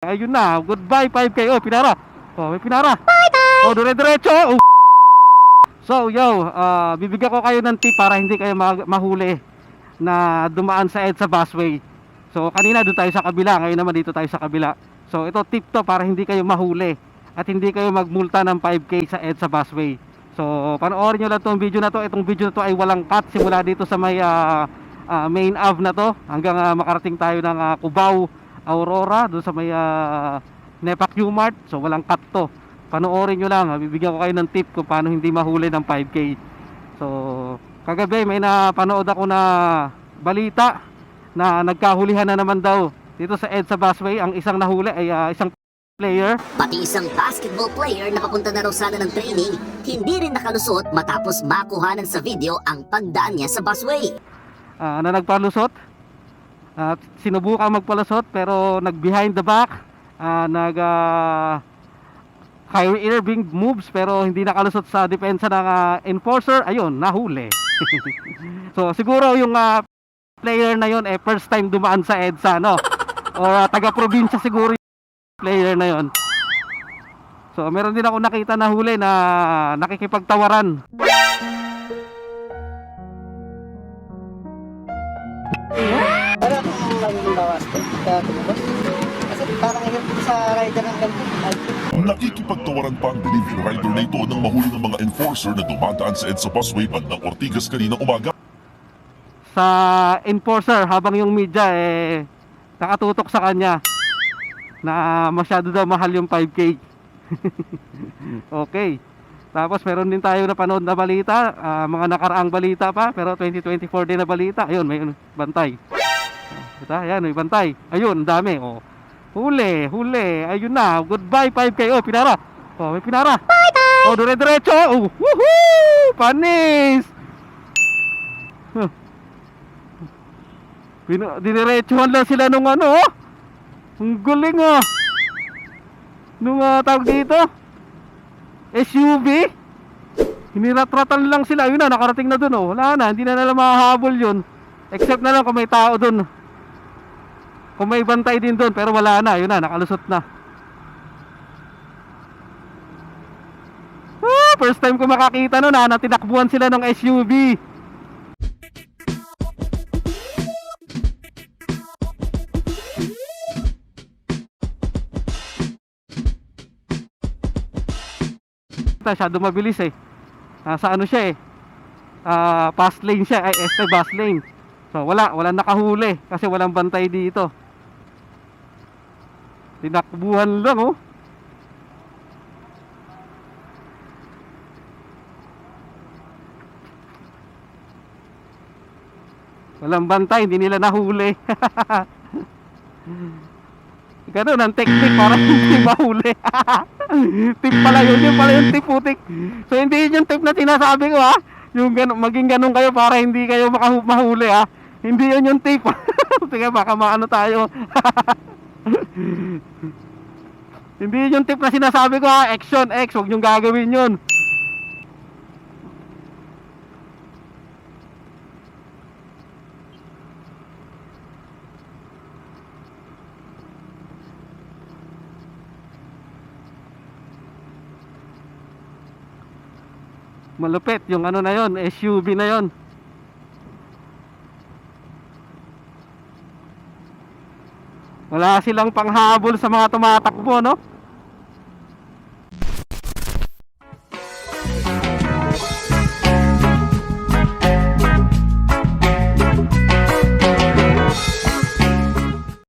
Ayun na, goodbye 5K. Oh, pinara. Oh, may pinara. Oh, dire-diretso. Oh. So, yo, ah, bibigyan ko kayo ng tip para hindi kayo ma- mahuli na dumaan sa EDSA busway. So, kanina doon tayo sa kabila, ngayon naman dito tayo sa kabila. So, ito tip to para hindi kayo mahuli at hindi kayo magmulta ng 5K sa EDSA busway. So, panoorin nyo lang tong video na to. Itong video na to ay walang cut simula dito sa may ah, ah, main Ave na to hanggang ah, makarating tayo ng ah, Cubao, Aurora, doon sa may uh, Nepa Q-Mart. So, walang cut to. Panoorin nyo lang. ah, Bibigyan ko kayo ng tip kung paano hindi mahuli ng 5K. So, kagabi may napanood ako na balita na nagkahulihan na naman daw dito sa EDSA Busway. Ang isang nahuli ay ah, isang player. Pati isang basketball player na papunta na raw sana ng training, hindi rin nakalusot matapos makuhanan sa video ang pagdaan niya sa busway. ah, na nagpalusot at sinubukan magpalusot pero nag behind the back ah, nag ah, Kyrie Irving moves pero hindi nakalusot sa depensa ng ah, enforcer. Ayun nahuli. So siguro yung ah, player na yon eh first time dumaan sa EDSA no or ah, taga probinsya siguro yung player na yon so meron din ako nakita na huli na nakikipagtawaran kaya tumubos. Kasi parang hirap sa rider ng ganito. Nakikipagtawaran pa ang delivery rider na ito nang mahuli ng mga enforcer na dumadaan sa EDSA busway bandang Ortigas kaninang umaga. sa enforcer habang yung media eh nakatutok sa kanya na masyado daw mahal yung 5K. okay. Tapos meron din tayo napanood na balita, ah, mga nakaraang balita pa, pero 2024 din na balita. Ayun, may bantay. Oh, Ito, ayan, may bantay. Ayun, ang dami. Oh. Huli, huli. Ayun na. Goodbye 5K. Oh, pinara. Oh, may pinara. Oh, dire-diretso. Oh, woohoo! Panis! Pino, diniretsuhan lang sila nung ano, oh. Ang galing ah. Nung uh, tawag dito, SUV. Hinirat-ratan lang sila. Ayun na, nakarating na dun oh. Wala na, hindi na nila mahahabol yun. Except na lang kung may tao dun. Kung may bantay din dun, pero wala na. Ayun na, nakalusot na. Ah, first time ko makakita nun ah, na tinakbuhan sila ng SUV. masyado mabilis eh. Nasa ano siya eh. Ah, fast lane siya, ay este bus lane. So wala, walang nakahuli kasi walang bantay dito. Tinakbuhan lang oh. Walang bantay, hindi nila nahuli. Ganun ang technique para hindi mahuli. tip pala yun, yun pala yung tip putik. So hindi yun yung tip na sinasabi ko ha. Yung ganun, maging ganun kayo para hindi kayo makahu- mahuli ha. Hindi yun yung tip. Sige baka maano tayo. hindi yun yung tip na sinasabi ko ha. Action X, huwag niyong gagawin yun. Malupit yung ano na yon, SUV na yon. Wala silang panghabol sa mga tumatakbo, no?